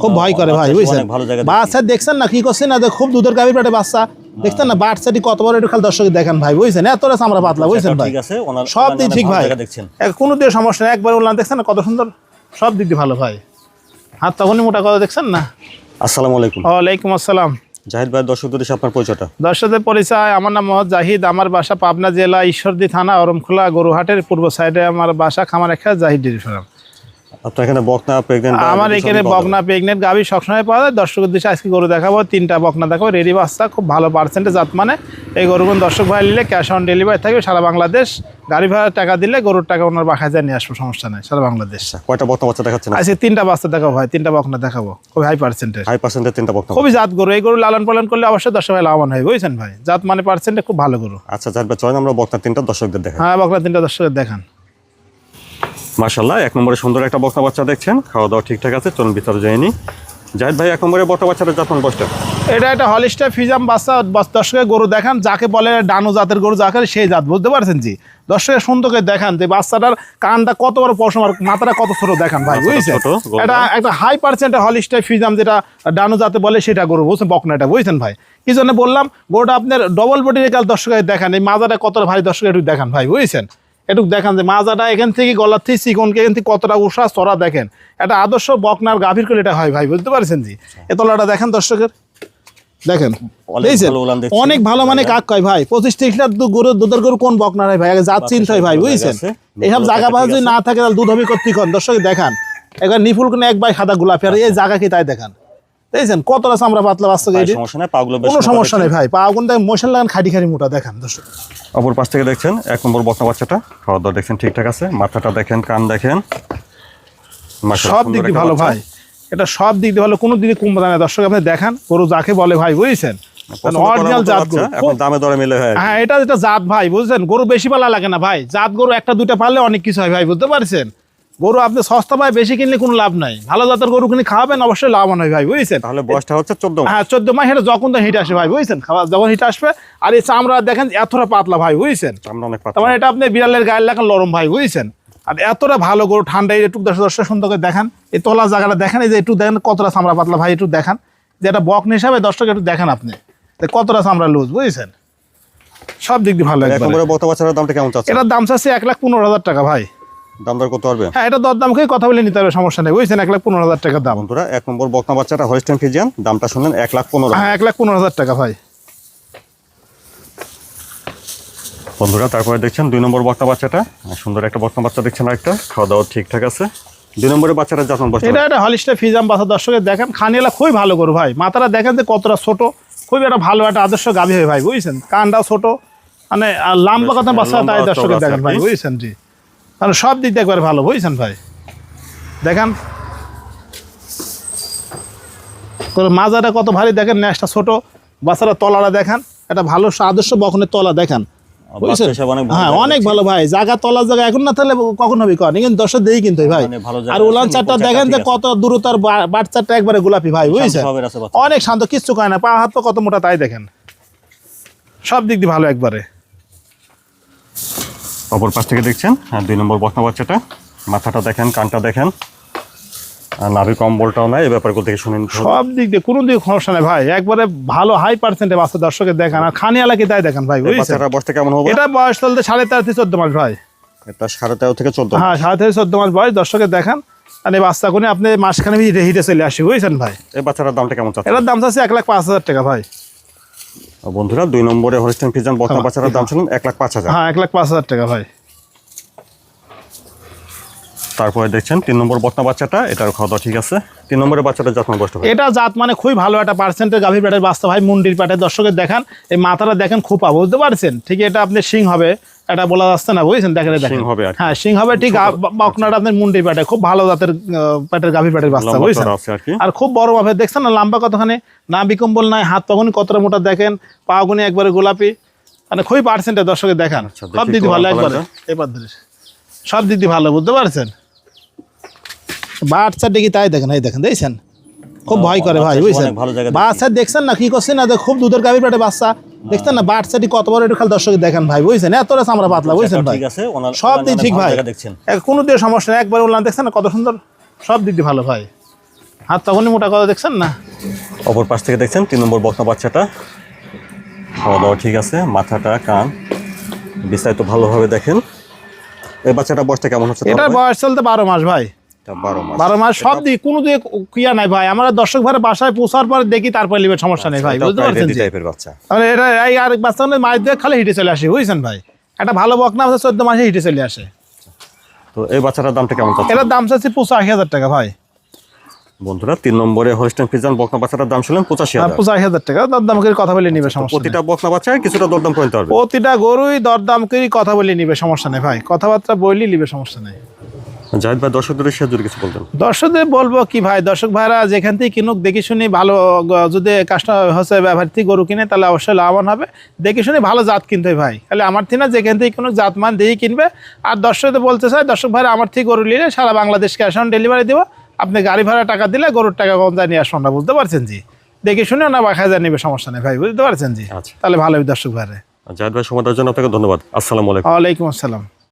খুব ভয় করে ভাই বুঝছেন? বাচ্চা দেখছেন না কি করছেন? না খুব দুধের গাভীর পেটে বাচ্চা। দেখছেন না বাচ্চাটি কত বড় একটু খালি দর্শক দেখেন ভাই বুঝছেন? এত রাস আমরা পাতলা বুঝছেন ভাই? সব দিক ঠিক ভাই। কোনো দিয়ে সমস্যা নেই একবার উল্লান দেখছেন না কত সুন্দর সব দিক দিয়ে ভালো ভাই। হাত তখনই মোটা কথা দেখছেন না? আসসালামু আলাইকুম। ওয়ালাইকুম আসসালাম। জাহিদ ভাই দর্শকদের আপনার পরিচয়টা। দর্শকদের পরিচয় আমার নাম মোহাম্মদ জাহিদ আমার বাসা পাবনা জেলা ঈশ্বরদী থানা অরমখোলা গরুহাটের পূর্ব সাইডে আমার বাসা খামার একটা জাহিদ ডেরি ফার্ম। আপনার এখানে বকনা প্রেগনেন্ট আমার এখানে বকনা প্রেগনেন্ট গাভী সবসময় পাওয়া যায়। দর্শকের দিশে আজকে গরু দেখাবো। তিনটা বকনা দেখাবো। রেডি বাচ্চা খুব ভালো পার্সেন্টে জাত মানে। এই গরুগুলো দর্শক ভাই নিলে ক্যাশ অন ডেলিভারি থাকবে সারা বাংলাদেশ। গাড়ি ভাড়া টাকা দিলে গরুর টাকা ওনার বাসায় যায় নিয়ে আসব সমস্যা নেই সারা বাংলাদেশ। কয়টা বকনা বাচ্চা দেখাচ্ছেন? আজকে তিনটা বাচ্চা দেখাবো ভাই তিনটা বকনা দেখাবো। খুবই হাই হাই পার্সেন্টের তিনটা বকনা খুবই জাত গরু। এই গরু লালন পালন করলে অবশ্যই দর্শক ভাই লাভবান হয় বুঝছেন ভাই? জাত মানে পার্সেন্টে খুব ভালো গরু। আচ্ছা আমরা বকনা তিনটা দর্শকদের দেখা হ্যাঁ বকনা তিনটা দর্শকের দেখান। মাশাল্লাহ এক নম্বরে সুন্দর একটা বকনা বাচ্চা দেখছেন। খাওয়া দাওয়া ঠিকঠাক আছে চলুন ভিতরে যায়নি জাহিদ ভাই এক নম্বরে বকনা বাচ্চাটা যত্ন বসটা এটা একটা হলিস্টা ফিজাম বাচ্চা দর্শকের গরু দেখান যাকে বলে ডানো জাতের গরু যাকে সেই জাত বুঝতে পারছেন জি? দর্শকের সুন্দরকে দেখান যে বাচ্চাটার কানটা কত বড় পশম আর মাথাটা কত ছোট দেখান ভাই বুঝছেন? এটা একটা হাই পার্সেন্টের হলিস্টা ফিজাম যেটা ডানো জাতে বলে সেটা গরু বুঝছেন? বকনাটা বুঝছেন ভাই? কি জন্য বললাম? গরুটা আপনার ডবল বডি রেখাল দর্শকের দেখান এই মাজাটা কতটা ভাই দর্শক একটু দেখান ভাই বুঝছেন? একটু দেখান যে মাজাটা এখান থেকে গলার থেকে চিকনকে এখান থেকে কতটা উষা চড়া দেখেন। এটা আদর্শ বকনার গাভীর করে এটা হয় ভাই বুঝতে পারছেন জি? এ তলাটা দেখেন দর্শকের। দেখেন অনেক ভালো ভালো মানে কাক কয় ভাই? পঁচিশ তিরিশ লিটার দু- গরুর দুধের গরু কোন বকনা হয় ভাই? আগে জাত চিনতে হয় ভাই ভালো বুঝছেন? এইসব ভালো জায়গা পাওয়া যদি না থাকে তাহলে দুধ হবে কর্তৃক্ষণ দর্শক দেখান একবার নিফুল কোনো এক বাই সাদা গোলাপি আর এই জায়গা কি তাই দেখান? দেখছেন কত রাস আমরা পাতলা বাস্তব সমস্যা নাই পাগুলো কোনো সমস্যা নেই ভাই মশাল লাগান খাটি খাটি মোটা দেখান দর্শক। অপর পাশ থেকে দেখছেন এক নম্বর বকনা বাচ্চাটা খাওয়া দাওয়া দেখছেন ঠিকঠাক আছে মাথাটা দেখেন কান দেখেন। সব দিক দিয়ে ভালো ভাই এটা সব দিক দিয়ে ভালো কোনো দিকে দর্শক আপনি দেখান গরু যাকে বলে ভাই বুঝছেন? অরিজিনাল জাত গরু। এখন দামে দরে মিলে হয় হ্যাঁ এটা জাত ভাই বুঝছেন? গরু বেশি পালা লাগে না ভাই। জাত গরু একটা দুইটা পারলে অনেক কিছু হয় ভাই বুঝতে পারছেন? গরু আপনি সস্তা পায় বেশি কিনলে কোনো লাভ নাই। ভালো জাতের গরু কিনে খাওয়াবেন অবশ্যই লাভবান হয় ভাই বুঝছেন? তাহলে বয়সটা হচ্ছে চোদ্দ হ্যাঁ চোদ্দ মাস এটা যখন তো হিট আসে ভাই বুঝছেন? খাওয়া যখন হিট আসবে আর এই চামড়া দেখেন এতটা পাতলা ভাই বুঝছেন? আমরা অনেক তার পাতলা। মানে এটা আপনি বিড়ালের গায়ে লেখান নরম ভাই বুঝছেন? আর এতটা ভালো গরু ঠান্ডায় একটু দশ দশটা সুন্দর করে দেখান। এই তলা জায়গাটা দেখেন এই যে একটু দেখেন কতটা চামড়া পাতলা ভাই একটু দেখান। যে এটা বকন হিসাবে দশটাকে একটু দেখেন আপনি কতটা চামড়া লুজ বুঝছেন? সব দিক দিয়ে ভালো দামটা কেমন চাচ্ছে এটার দাম চাচ্ছে এক লাখ পনেরো হাজার টাকা ভাই। দাম দর করতে পারবে হ্যাঁ এটা দরদাম কথা বলে নিতে হবে সমস্যা নেই। বুঝছেন? এক লাখ পনেরো হাজার টাকার দাম। বন্ধুরা এক নম্বর বকনা বাচ্চাটা ফিজিয়ান দামটা শুনলেন এক লাখ পনেরো হ্যাঁ এক লাখ পনেরো হাজার টাকা ভাই। বন্ধুরা তারপরে দেখছেন দুই নম্বর বকনা বাচ্চাটা। সুন্দর একটা বকনা বাচ্চা দেখছেন একটা খাওয়া দাওয়া ঠিকঠাক আছে। দুই নম্বরের বাচ্চাটা যত্ন বসতে এটা একটা হলিস্টা ফিজাম বাসা দর্শকের দেখেন। খানিয়ালা খুবই ভালো গরু ভাই। মাথাটা দেখেন যে কতটা ছোট। খুবই একটা ভালো একটা আদর্শ গাভী হয় ভাই বুঝছেন? কানটাও ছোট। মানে আর লম্বা কথা বাচ্চা লম্বা তাই দর্শকের দেখেন ভাই। বুঝছেন জি। মানে সব দিক দিয়ে একবারে ভালো বুঝছেন ভাই? দেখেন। মাজাটা কত ভারী দেখেন ন্যাসটা ছোট বাচ্চারা তলাটা দেখেন একটা ভালো আদর্শ বখনের তলা দেখেন হ্যাঁ অনেক ভালো ভাই জায়গা তলার জায়গা এখন না তাহলে কখন হবে কন কিন্তু দর্শক দেই কিন্তু ভাই। আর উলান চারটা দেখেন যে কত দূরতার বাট চারটা একবারে গোলাপি ভাই বুঝছেন। অনেক শান্ত কিচ্ছু কয় না পা হাত পা কত মোটা তাই দেখেন। সব দিক দিয়ে ভালো একবারে। অপর পাশ থেকে দেখছেন? হ্যাঁ দুই নম্বর বকনা বাচ্চাটা। মাথাটা দেখেন কানটা দেখেন। আর নাভি কম্বলটাও নাই এই ব্যাপারগুলো থেকে শুনেন সব দিক দিয়ে কোনো দিকে সমস্যা নেই ভাই। একবারে ভালো হাই পার্সেন্টে বাচ্চা দর্শকের দেখেন। আর খানিয়ালা কি তাই দেখেন ভাই? বাচ্চাটার বয়সটা কেমন হবে? এটা বয়স চলতে সাড়ে তেরো থেকে চোদ্দ মাস ভাই। এটা সাড়ে তেরো থেকে চোদ্দ হ্যাঁ সাড়ে তেরো চোদ্দ মাস বয়স দর্শকের দেখান। আর এই বাচ্চা কোনে আপনি মাসখানে হিটে চলে আসি বুঝছেন ভাই? এই বাচ্চাটার দামটা কেমন চাচ্ছে এটার দাম চাচ্ছে এক লাখ পাঁচ হাজার টাকা ভাই। বন্ধুরা দুই নম্বরে হলিস্টেন ফিজান বকনা বাচ্চাটার দাম শুনুন এক লাখ পাঁচ হাজার। হ্যাঁ এক লাখ পাঁচ হাজার টাকা ভাই। তারপরে দেখছেন তিন নম্বর বটনা বাচ্চাটা এটার খাওয়া ঠিক আছে। তিন নম্বরের বাচ্চাটা যত্ন কষ্ট এটা জাত মানে খুবই ভালো একটা পার্সেন্টের গাভীর পেটের বাচ্চা ভাই মুন্ডির পেটের দর্শকের দেখান এই মাথাটা দেখেন খুব পাবো বুঝতে পারছেন? ঠিক এটা আপনি সিং হবে এটা বলা যাচ্ছে না বুঝছেন? দেখেন দেখেন। হবে হ্যাঁ সিং হবে ঠিক বকনাটা আপনার মুন্ডি পেটে খুব ভালো জাতের আহ, পেটের গাভীর পেটের বাচ্চা বুঝছেন? আর খুব বড় মাপের দেখছেন না লম্বা কতখানি? না বিকম্বল নাই হাত পাগুনি কতটা মোটা দেখেন। পাগুনি একবারে গোলাপি। মানে খুবই পার্সেন্টের দর্শকের দেখান। আচ্ছা, সব দেখি দিক দিয়ে ভালো একবারে। এবার ধরে সব দিক দিয়ে ভালো বুঝতে পারছেন? বাচ্চা ডিগি তাই দেখেন এই দেখেন দেখছেন? খুব ভয় করে ভাই বুঝছেন। বাচ্চা দেখছেন না কি করছেন? না খুব দুধের গাভীর পেটে বাচ্চা। দেখছেন না বাচ্চাটি কত বড় একটু খালি দর্শক দেখেন ভাই বুঝছেন? এতটা চামড়া পাতলা বুঝছেন ভাই? ঠিক আছে সব দিক ঠিক ভাই। দেখছেন। কোনো দিয়ে সমস্যা নেই একবার উল্লান দেখছেন না কত সুন্দর সব দিক দিয়ে ভালো ভাই। হাত তখনই মোটা কথা দেখছেন না? অপর পাশ থেকে দেখছেন তিন নম্বর বকনা বাচ্চাটা। খাওয়া দাওয়া ঠিক আছে মাথাটা কান। বিস্তারিত ভালোভাবে দেখেন। এই বাচ্চাটা বয়সটা কেমন হচ্ছে এটার বয়স চলতে বারো মাস ভাই। বারো মাস। বারো সব দিক কোনো দিকে কিয়া নাই ভাই। আমরা দর্শক ভাই বাসায় পৌঁছার পর দেখি তারপরে লিবে সমস্যা নেই ভাই বুঝতে পারছেন টাইপের বাচ্চা। এটা এই আর বাচ্চা মাছ দিয়ে খালি হিটে চলে আসে বুঝছেন ভাই। একটা ভালো বকনা আছে চোদ্দ মাসে হিটে চলে আসে। তো এই বাচ্চাটার দামটা কেমন এটার দাম চাচ্ছি পঁচাশি হাজার টাকা ভাই। বন্ধুরা তিন নম্বরে হোস্টেন ফিজান বকনা বাচ্চাটার দাম ছিলেন পঁচাশি হাজার। পঁচাশি হাজার টাকা দরদাম করে কথা বলে নিবে সমস্যা প্রতিটা বকনা বাচ্চায় কিছুটা দরদাম পারবে প্রতিটা গরুই দরদাম করে কথা বলে নিবে সমস্যা নেই ভাই। কথাবার্তা বললি নিবে সমস্যা নেই। জাহিদ ভাই দর্শকদের সে যদি কিছু বলতেন। দর্শকদের বলব কি ভাই দর্শক ভাইরা যেখান থেকে কিনুক দেখে শুনি ভালো যদি কাস্টমার হচ্ছে ব্যবহার থেকে গরু কিনে তাহলে অবশ্যই লাভবান হবে। দেখে শুনি ভালো জাত কিনতে ভাই। তাহলে আমার থেকে না যেখান থেকে কোনো জাত মান দিয়ে কিনবে। আর দর্শকদের বলতে চাই দর্শক ভাইরা আমার থেকে গরু নিলে সারা বাংলাদেশ ক্যাশ অন ডেলিভারি দেবো। আপনি গাড়ি ভাড়া টাকা দিলে গরুর টাকা কম যায় নিয়ে আসুন না বুঝতে পারছেন জি? দেখে শুনে না বা খাজা নিবে সমস্যা নেই ভাই বুঝতে পারছেন জি? আচ্ছা। তাহলে ভালোই দর্শক ভাইরা। জাহিদ ভাই সময় দেওয়ার জন্য আপনাকে ধন্যবাদ। আসসালামু আলাইকুম। ওয়ালাইকুম আসসালাম।